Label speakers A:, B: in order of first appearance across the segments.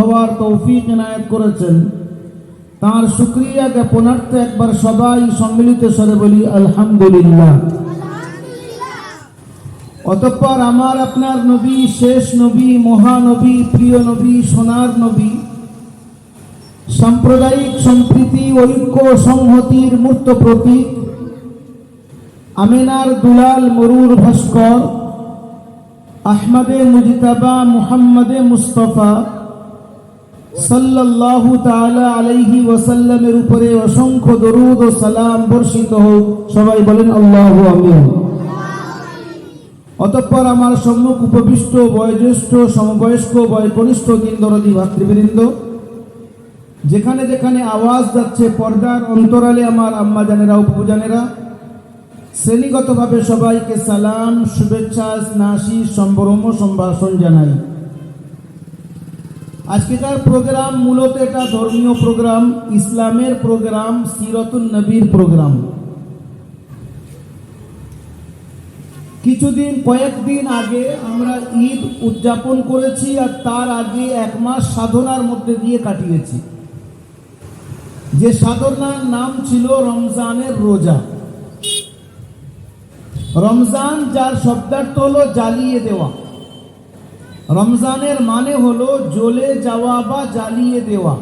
A: হওয়ার তৌফিক এনায়েত করেছেন। তার শুক্রিয়া জ্ঞাপনার্থে একবার সবাই সম্মিলিত স্বরে বলি, আলহামদুলিল্লাহ। অতঃপর আমার আপনার নবী, শেষ নবী, মহানবী, প্রিয় নবী, সোনার নবী, সাম্প্রদায়িক সম্প্রীতি, ঐক্য, সংহতির মূর্ত প্রতীক, আমিনার দুলাল মরুর ভাস্কর, আহমদে মুজিতাবা, মুহাম্মদে মুস্তফা যেখানে যেখানে আওয়াজ যাচ্ছে পর্দার অন্তরালে আমার আম্মা জানেরা উপজানেরা শ্রেণীগতভাবে সবাইকে সালাম, শুভেচ্ছা নাসি সম্ভ্রম, সম্ভাষণ জানাই। আজকেকার প্রোগ্রাম মূলত এটা ধর্মীয় প্রোগ্রাম ইসলামের প্রোগ্রাম সিরতুল নবীর প্রোগ্রাম কিছুদিন, কয়েকদিন আগে আমরা ঈদ উদযাপন করেছি আর তার আগে এক মাস সাধনার মধ্যে দিয়ে কাটিয়েছি। যে সাধনার নাম ছিল রমজানের রোজা। রমজান যার শব্দার্থ হলো জ্বালিয়ে দেওয়া। রমজানের মানে হলো জ্বলে যাওয়া বা জ্বালিয়ে দেওয়া।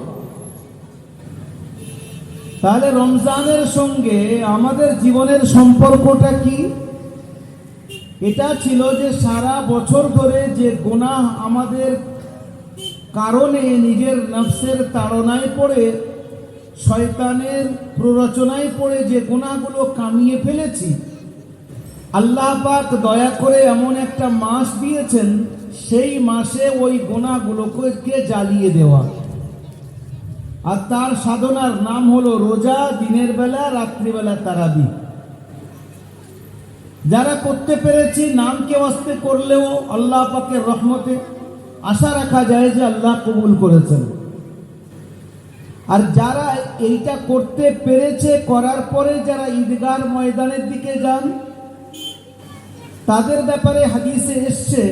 A: তাহলে রমজানের সঙ্গে আমাদের জীবনের সম্পর্কটা কি? এটা ছিল যে সারা বছর ধরে যে গোনাহ আমাদের কারণে নিজের নফসের তাড়নায় পড়ে, শয়তানের প্ররোচনায় পড়ে যে গুণাগুলো কামিয়ে ফেলেছি। আল্লাহ পাক দয়া করে এমন একটা মাস দিয়েছেন সেই মাসে ওই গোনাগুলোকে জ্বালিয়ে দেওয়া? আর তার সাধনার নাম হলো রোজা, দিনের বেলা, রাত্রিবেলা তারাবি। যারা করতে পেরেছি নামকে অস্তে করলেও আল্লাহ পাকের রহমতে আশা রাখা যায় যে আল্লাহ কবুল করেছেন। আর যারা এইটা করতে পেরেছে, করার পরে যারা ঈদগার ময়দানের দিকে যান, তাদের ব্যাপারে হাদিসে এসছে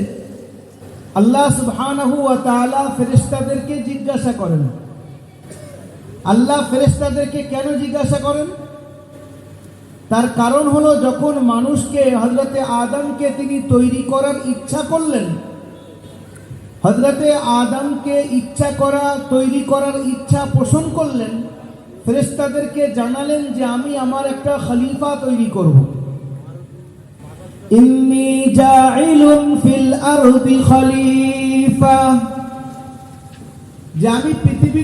A: আল্লাহ সুবহানাহু ওয়া তাআলা ফেরেশতাদেরকে জিজ্ঞাসা করেন। আল্লাহ ফেরেশতাদেরকে কেন জিজ্ঞাসা করেন? তার কারণ হলো যখন মানুষকে হজরতে আদমকে তিনি তৈরি করার ইচ্ছা করলেন হজরতে আদমকে ইচ্ছা করা, তৈরি করার ইচ্ছা পোষণ করলেন, ফেরেশতাদেরকে জানালেন যে আমি আমার একটা খলিফা তৈরি করব। ইন্নি জাইলুন ফিল আরদি খলিফা। যে আমি পৃথিবী